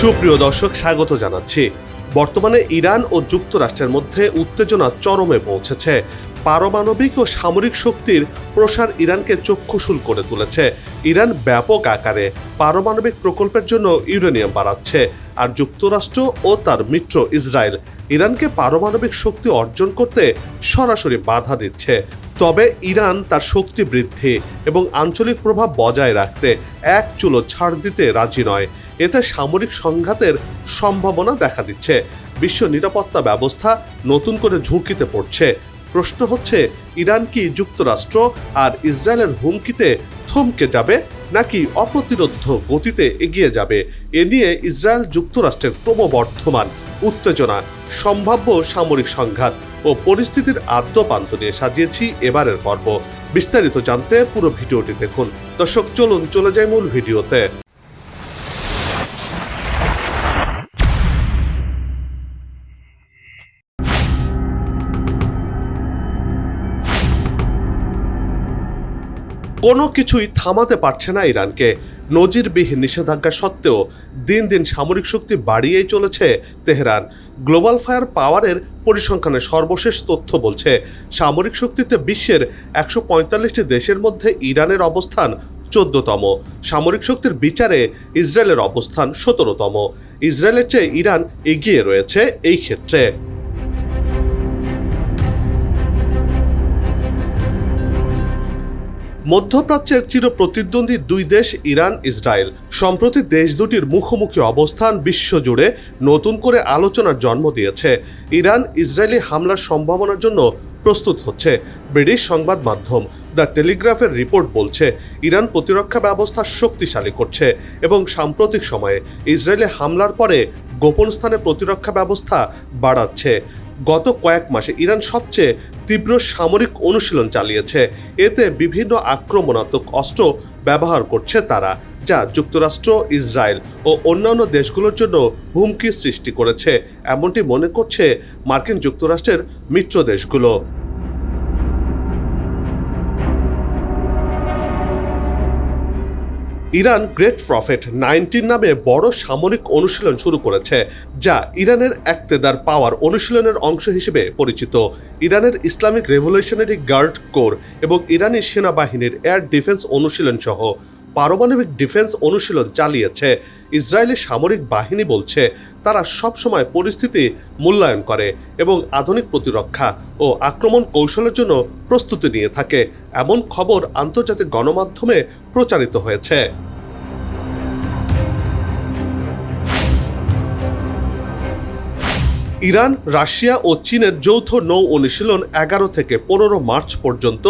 সুপ্রিয় দর্শক, স্বাগত জানাচ্ছি। বর্তমানে ইরান ও যুক্তরাষ্ট্রের মধ্যে উত্তেজনা চরমে পৌঁছেছে। পারমাণবিক ও সামরিক শক্তির প্রসার ইরানকে চক্ষুশূল করে তুলেছে। ইরান ব্যাপক আকারে পারমাণবিক প্রকল্পের জন্য ইউরেনিয়াম বাড়াচ্ছে। আর যুক্তরাষ্ট্র ও তার মিত্র ইসরায়েল ইরানকে পারমাণবিক শক্তি অর্জন করতে সরাসরি বাধা দিচ্ছে। তবে ইরান তার শক্তি বৃদ্ধি এবং আঞ্চলিক প্রভাব বজায় রাখতে এক চুলো ছাড় দিতে রাজি নয়। এতে সামরিক সংঘাতের সম্ভাবনা দেখা দিচ্ছে। বিশ্ব নিরাপত্তা ব্যবস্থা নতুন করে ঝুঁকিতে পড়ছে। প্রশ্ন হচ্ছে, ইরান কি যুক্তরাষ্ট্র আর ইসরায়েলের হুমকিতে থমকে যাবে নাকি অপ্রতিরোধ গতিতে এগিয়ে যাবে? এ নিয়ে ইসরায়েল যুক্তরাষ্ট্রের ক্রমবর্ধমান উত্তেজনা। সম্ভাব্য সামরিক সংঘাত ও পরিস্থিতির আদ্যপান্ত নিয়ে সাজিয়েছি এবারের পর্ব। বিস্তারিত জানতে পুরো ভিডিওটি দেখুন। দর্শক, চলুন, চলে যাই মূল ভিডিওতে। কোনো কিছুই থামাতে পারছে না ইরানকে। নজিরবিহীন নিষেধাজ্ঞা সত্ত্বেও দিন দিন সামরিক শক্তি বাড়িয়েই চলেছে তেহরান। গ্লোবাল ফায়ার পাওয়ারের পরিসংখ্যানের সর্বশেষ তথ্য বলছে, সামরিক শক্তিতে বিশ্বের একশো পঁয়তাল্লিশটি দেশের মধ্যে ইরানের অবস্থান চোদ্দতম। সামরিক শক্তির বিচারে ইসরায়েলের অবস্থান সতেরোতম। ইসরায়েলের চেয়ে ইরান এগিয়ে রয়েছে এই ক্ষেত্রে। মধ্যপ্রাচ্যের চিরপ্রতিদ্বন্দ্বী দুই দেশ ইরান, ইসরায়েল। সম্প্রতি দেশ দুটির মুখোমুখি অবস্থান বিশ্বজুড়ে নতুন করে আলোচনার জন্ম দিয়েছে। ইরান, ইসরায়েলি হামলার সম্ভাবনার জন্য প্রস্তুত হচ্ছে, ব্রিটিশ সংবাদ মাধ্যম দ্য টেলিগ্রাফের রিপোর্ট বলছে, ইরান প্রতিরক্ষা ব্যবস্থা শক্তিশালী করছে এবং সাম্প্রতিক সময়ে ইসরায়েলি হামলার পরে গোপন স্থানে প্রতিরক্ষা ব্যবস্থা বাড়াচ্ছে। গত কয়েক মাসে ইরান সবচেয়ে তীব্র সামরিক অনুশীলন চালিয়েছে। এতে বিভিন্ন আক্রমণাত্মক অস্ত্র ব্যবহার করছে তারা, যা যুক্তরাষ্ট্র, ইসরায়েল ও অন্যান্য দেশগুলোর জন্য হুমকি সৃষ্টি করেছে। এমনটি মনে করছে মার্কিন যুক্তরাষ্ট্রের মিত্র দেশগুলো। ইরান গ্রেট প্রফেট নাইনটিন নামে বড় সামরিক অনুশীলন শুরু করেছে, যা ইরানের একতেদার পাওয়ার অনুশীলনের অংশ হিসেবে পরিচিত। ইরানের ইসলামিক রেভলিউশনারি গার্ড কোর এবং ইরানি সেনাবাহিনীর এয়ার ডিফেন্স অনুশীলন সহ পারমাণবিক ডিফেন্স অনুশীলন চালিয়েছে। ইসরায়েলি সামরিক বাহিনী বলছে, তারা সবসময় পরিস্থিতি মূল্যায়ন করে এবং আধুনিক প্রতিরক্ষা ও আক্রমণ কৌশলের জন্য প্রস্তুতি নিয়ে থাকে। এমন খবর আন্তর্জাতিক গণমাধ্যমে প্রচারিত হয়েছে। ইরান, রাশিয়া ও চীনের যৌথ নৌ অনুশীলন এগারো থেকে পনেরো মার্চ পর্যন্ত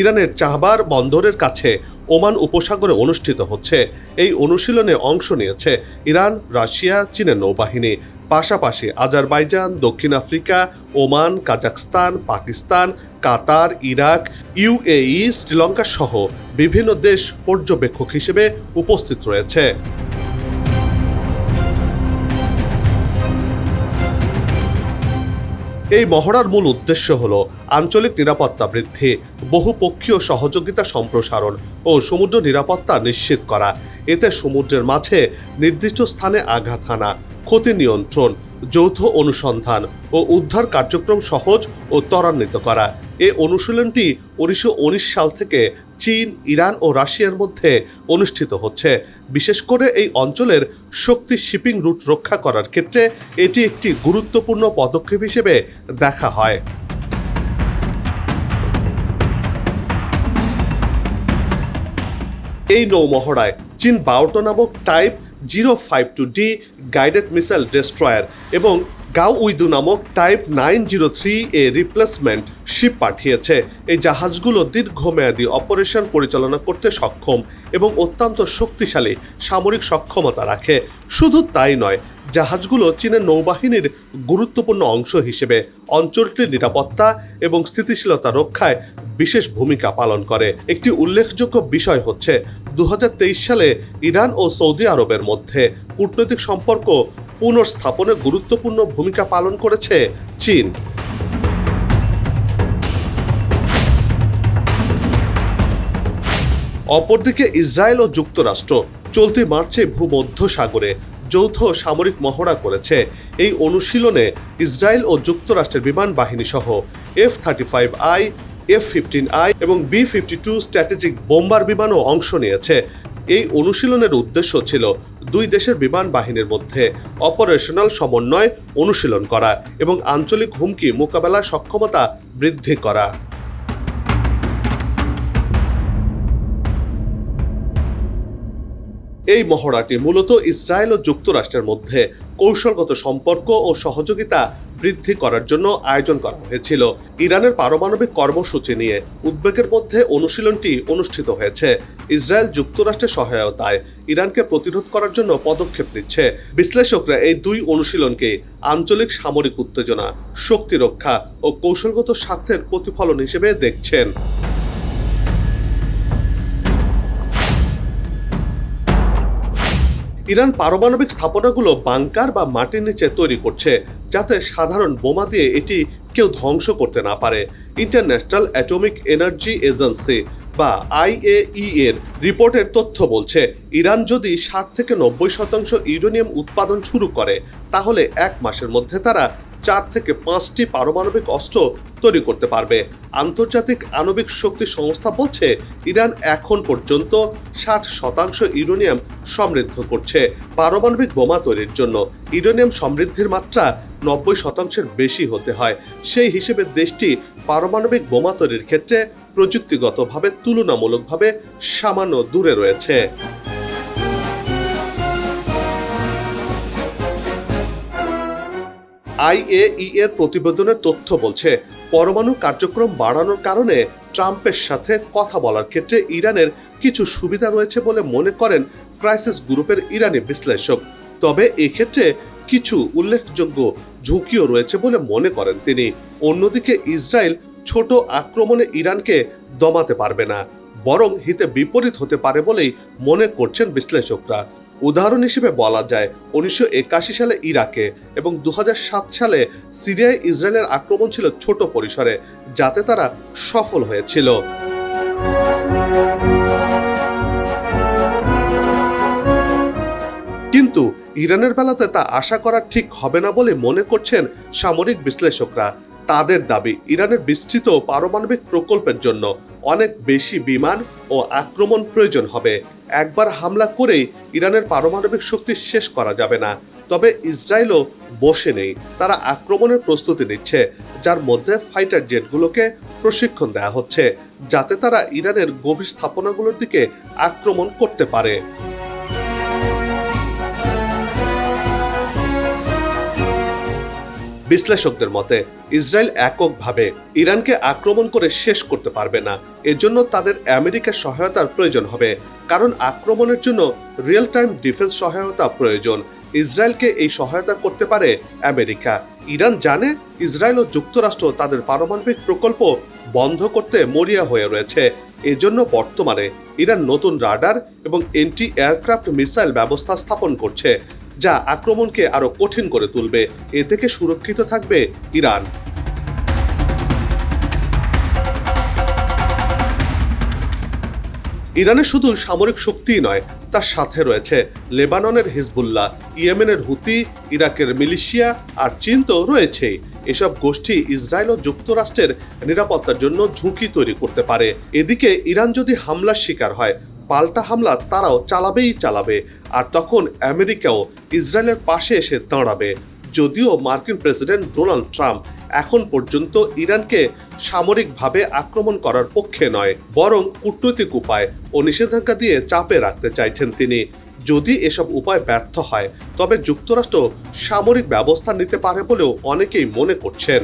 ইরানের চাহবার বন্দরের কাছে ওমান উপসাগরে অনুষ্ঠিত হচ্ছে। এই অনুশীলনে অংশ নিয়েছে ইরান, রাশিয়া, চীনের নৌবাহিনী। পাশাপাশি আজারবাইজান, দক্ষিণ Africa, Oman Kazakhstan Pakistan, Qatar, Iraq UAE Sri Lanka সহ বিভিন্ন দেশ পর্যবেক্ষক হিসেবে উপস্থিত রয়েছে। এই মহড়ার মূল উদ্দেশ্য হল আঞ্চলিক নিরাপত্তা বৃদ্ধি, বহুপক্ষীয় সহযোগিতা সম্প্রসারণ ও সমুদ্র নিরাপত্তা নিশ্চিত করা। এতে সমুদ্রের মাঝে নির্দিষ্ট স্থানে আঘাত হানা, ক্ষতি নিয়ন্ত্রণ, যৌথ অনুসন্ধান ও উদ্ধার কার্যক্রম সহজ ও ত্বরান্বিত করা। এ অনুশীলনটি উনিশশো উনিশ সাল থেকে চীন, ইরান ও রাশিয়ার মধ্যে অনুষ্ঠিত হচ্ছে। বিশেষ করে এই অঞ্চলের শক্তি শিপিং রুট রক্ষা করার ক্ষেত্রে এটি একটি গুরুত্বপূর্ণ পদক্ষেপ হিসেবে দেখা হয়। এই নৌমহড়ায় চীন বাউটো নামক type zero five two D guided missile destroyer এবং গাও উইদু নামক type nine zero three A replenishment ship পাঠিয়েছে। এই জাহাজগুলো দীর্ঘমেয়াদী অপারেশন পরিচালনা করতে সক্ষম এবং অত্যন্ত শক্তিশালী সামরিক সক্ষমতা রাখে। শুধু তাই নয় জাহাজগুলো চীনের নৌবাহিনীর গুরুত্বপূর্ণ অংশ হিসেবে অঞ্চলটির নিরাপত্তা এবং স্থিতিশীলতা রক্ষায় বিশেষ ভূমিকা পালন করে। একটি উল্লেখযোগ্য বিষয় হচ্ছে দু হাজার তেইশ সালে ইরান ও সৌদি আরবের মধ্যে কূটনৈতিক সম্পর্ক পুনর্স্থাপনে গুরুত্বপূর্ণ ভূমিকা পালন করেছে চীন। অপরদিকে ইসরায়েল ও যুক্তরাষ্ট্র চলতি মার্চে ভূমধ্য সাগরে যৌথ সামরিক মহড়া করেছে। এই অনুশীলনে ইসরায়েল ও যুক্তরাষ্ট্রের বিমান বাহিনী সহ F thirty five I, F fifteen I এবং B fifty two strategic bomber বিমানও অংশ নিয়েছে। এই অনুশীলনের উদ্দেশ্য ছিল দুই দেশের বিমান বাহিনীর মধ্যে অপারেশনাল সমন্বয় অনুশীলন করা এবং আঞ্চলিক হুমকি মোকাবেলার সক্ষমতা বৃদ্ধি করা। এই মহড়াটি মূলত ইসরায়েল ও যুক্তরাষ্ট্রের মধ্যে কৌশলগত সম্পর্ক ও সহযোগিতা বৃদ্ধি করার জন্য আয়োজন করা হয়েছিল। ইরানের পারমাণবিক কর্মসূচি নিয়ে উদ্বেগের মধ্যে অনুশীলনটি অনুষ্ঠিত হয়েছে। ইসরায়েল যুক্তরাষ্ট্রের সহায়তায় ইরানকে প্রতিরোধ করার জন্য পদক্ষেপ নিচ্ছে। বিশ্লেষকরা এই দুই অনুশীলনকে আঞ্চলিক সামরিক উত্তেজনা, শক্তি রক্ষা ও কৌশলগত স্বার্থের প্রতিফলন হিসেবে দেখছেন। ইরান পারমাণবিক স্থাপনাগুলো বাংকার বা মাটির নিচে তৈরি করছে যাতে সাধারণ বোমা দিয়ে এটি কেউ ধ্বংস করতে না পারে। ইন্টারন্যাশনাল অ্যাটমিক এনার্জি এজেন্সি বা আইএই এর রিপোর্টের তথ্য বলছে, ইরান যদি ষাট থেকে নব্বই শতাংশ ইউরেনিয়াম উৎপাদন শুরু করে, তাহলে এক মাসের মধ্যে তারা চার থেকে পাঁচটি পারমাণবিক অস্ত্র তৈরি করতে পারবে। আন্তর্জাতিক আণবিক শক্তি সংস্থা বলছে, ইরান এখন পর্যন্ত ষাট শতাংশ ইউরেনিয়াম সমৃদ্ধ করছে পারমাণবিক বোমা তৈরির জন্য। ইউরেনিয়াম সমৃদ্ধির মাত্রা নব্বই শতাংশের বেশি হতে হয়। সেই হিসেবে দেশটি পারমাণবিক বোমা তৈরির ক্ষেত্রে প্রযুক্তিগতভাবে তুলনামূলকভাবে সামান্য দূরে রয়েছে। আইএই এর প্রতিবেদনের তথ্য বলছে, পরমাণু কার্যক্রম বাড়ানোর কারণে ট্রাম্পের সাথে কথা বলার ক্ষেত্রে ইরানের কিছু সুবিধা রয়েছে বলে মনে করেন ক্রাইসিস গ্রুপের ইরানি বিশ্লেষক। তবে এক্ষেত্রে কিছু উল্লেখযোগ্য ঝুঁকিও রয়েছে বলে মনে করেন তিনি। অন্যদিকে ইসরায়েল ছোট আক্রমণে ইরানকে দমাতে পারবে না, বরং হিতে বিপরীত হতে পারে বলেই মনে করছেন বিশ্লেষকরা। উদাহরণ হিসেবে বলা যায় উনিশশো একাশি সালে ইরাকে এবং দু হাজার সাত সালে সিরিয়ায় ইসরায়েলের আক্রমণ ছিল ছোট পরিসরে, যাতে তারা সফল হয়েছিল। কিন্তু ইরানের বেলাতে তা আশা করা ঠিক হবে না বলে মনে করছেন সামরিক বিশ্লেষকরা। তাদের দাবি ইরানের বিস্তৃত পারমাণবিক প্রকল্পের জন্য অনেক বেশি বিমান ও আক্রমণ প্রয়োজন হবে। একবার হামলা করেই ইরানের পারমাণবিক শক্তি শেষ করা যাবে না। তবে ইসরায়েলও বসে নেই। তারা আক্রমণের প্রস্তুতি নিচ্ছে, যার মধ্যে ফাইটার জেটগুলোকে প্রশিক্ষণ দেওয়া হচ্ছে, যাতে তারা ইরানের গভীর স্থাপনাগুলোর দিকে আক্রমণ করতে পারে। বিশ্লেষকদের মতে, ইসরায়েল এককভাবে ইরানকে আক্রমণ করে শেষ করতে পারবে না। এজন্য তাদের আমেরিকার সহায়তার প্রয়োজন হবে। কারণ আক্রমণের জন্য রিয়েল টাইম ডিফেন্স সহায়তা প্রয়োজন। ইসরায়েলকে এই সহায়তা করতে পারে আমেরিকা। ইরান জানে ইসরায়েল ও যুক্তরাষ্ট্র তাদের পারমাণবিক প্রকল্প বন্ধ করতে মরিয়া হয়ে রয়েছে। এজন্য বর্তমানে ইরান নতুন রাডার এবং এন্টি এয়ারক্রাফট মিসাইল ব্যবস্থা স্থাপন করছে। যা আক্রমণকে আরও কঠিন করে তুলবে। এ থেকে সুরক্ষিত থাকবে ইরান। ইরানের শুধু সামরিক শক্তিই নয়, তার সাথে রয়েছে লেবাননের হিজবুল্লাহ, ইয়েমেনের হুতি, ইরাকের মিলিশিয়া আর চীন তো রয়েছেই। এসব গোষ্ঠী ইসরায়েল ও যুক্তরাষ্ট্রের নিরাপত্তার জন্য ঝুঁকি তৈরি করতে পারে। এদিকে ইরান যদি হামলার শিকার হয় পাল্টা হামলা তারাও চালাবেই চালাবে। আর তখন আমেরিকাও ইসরায়েলের পাশে এসে দাঁড়াবে। যদিও মার্কিন প্রেসিডেন্ট ডোনাল্ড ট্রাম্প এখন পর্যন্ত ইরানকে সামরিকভাবে আক্রমণ করার পক্ষে নয়, বরং কূটনৈতিক উপায় ও নিষেধাজ্ঞা দিয়ে চাপে রাখতে চাইছেন তিনি। যদি এসব উপায় ব্যর্থ হয়, তবে যুক্তরাষ্ট্র সামরিক ব্যবস্থা নিতে পারে বলেও অনেকেই মনে করছেন।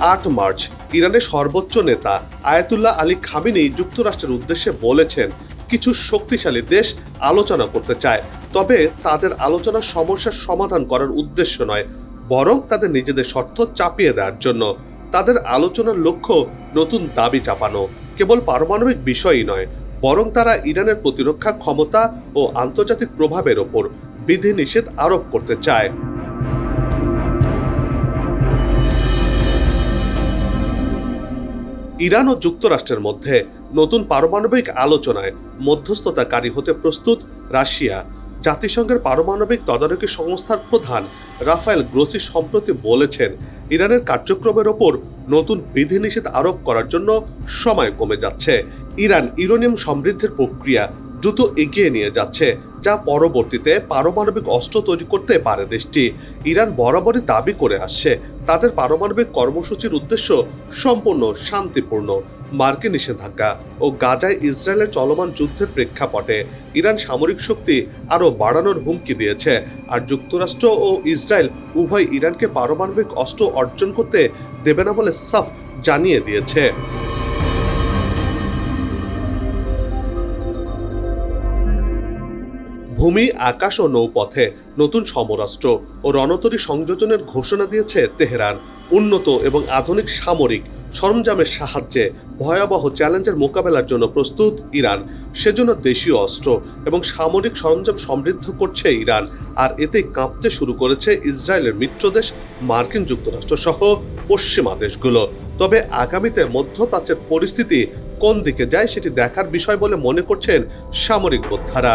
আট মার্চ ইরানের সর্বোচ্চ নেতা আয়াতুল্লাহ আলী খামিনি যুক্তরাষ্ট্রের উদ্দেশ্যে বলেছেন, কিছু শক্তিশালী দেশ আলোচনা করতে চায়, তবে তাদের আলোচনা সমস্যার সমাধান করার উদ্দেশ্য নয়, বরং তাদের নিজেদের শর্ত চাপিয়ে দেওয়ার জন্য। তাদের আলোচনার লক্ষ্য নতুন দাবি চাপানো। কেবল পারমাণবিক বিষয়ই নয়, বরং তারা ইরানের প্রতিরক্ষা ক্ষমতা ও আন্তর্জাতিক প্রভাবের ওপর বিধিনিষেধ আরোপ করতে চায়। ইরান ও যুক্তরাষ্ট্রের মধ্যে নতুন পারমাণবিক আলোচনায় মধ্যস্থতাকারী হতে প্রস্তুত রাশিয়া। জাতিসংঘের পারমাণবিক তদারকি সংস্থার প্রধান রাফায়েল গ্রোসি সম্প্রতি বলেছেন, ইরানের কার্যক্রমের ওপর নতুন বিধিনিষেধ আরোপ করার জন্য সময় কমে যাচ্ছে। ইরান ইউরেনিয়াম সমৃদ্ধির প্রক্রিয়া দ্রুত এগিয়ে নিয়ে যাচ্ছে, যা পরবর্তীতে পারমাণবিক অস্ত্র তৈরি করতে পারে দেশটি। ইরান বরাবরই দাবি করে আসছে তাদের পারমাণবিক কর্মসূচির উদ্দেশ্য সম্পূর্ণ শান্তিপূর্ণ, মার্কিন নিষেধাজ্ঞা ও গাজায় ইসরায়েলের চলমান যুদ্ধের প্রেক্ষাপটে ইরান সামরিক শক্তি আরও বাড়ানোর হুমকি দিয়েছে আর যুক্তরাষ্ট্র ও ইসরায়েল উভয় ইরানকে পারমাণবিক অস্ত্র অর্জন করতে দেবে না বলে সাফ জানিয়ে দিয়েছে। ভূমি, আকাশ ও নৌপথে নতুন সমরাষ্ট্র ও রণতরী সংযোজনের ঘোষণা দিয়েছে তেহরান। উন্নত এবং আধুনিক সামরিক সরঞ্জামের সাহায্যে ভয়াবহ চ্যালেঞ্জের মোকাবেলার জন্য প্রস্তুত ইরান। সেজন্য দেশীয় অস্ত্র এবং সামরিক সরঞ্জাম সমৃদ্ধ করছে ইরান আর এতে কাঁপতে শুরু করেছে ইসরায়েলের মিত্রদেশ মার্কিন যুক্তরাষ্ট্র সহ পশ্চিমা দেশগুলো। তবে আগামীতে মধ্যপ্রাচ্যের পরিস্থিতি কোন দিকে যায় সেটি দেখার বিষয় বলে মনে করছেন সামরিক বোদ্ধারা।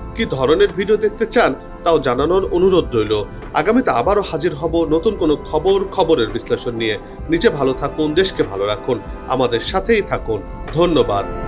কি ধরনের ভিডিও দেখতে চান তাও জানানোর অনুরোধ রইল। আগামীতে আবারও হাজির হব নতুন কোনো খবর, খবরের বিশ্লেষণ নিয়ে। নিজে ভালো থাকুন, দেশকে ভালো রাখুন। আমাদের সাথেই থাকুন। ধন্যবাদ।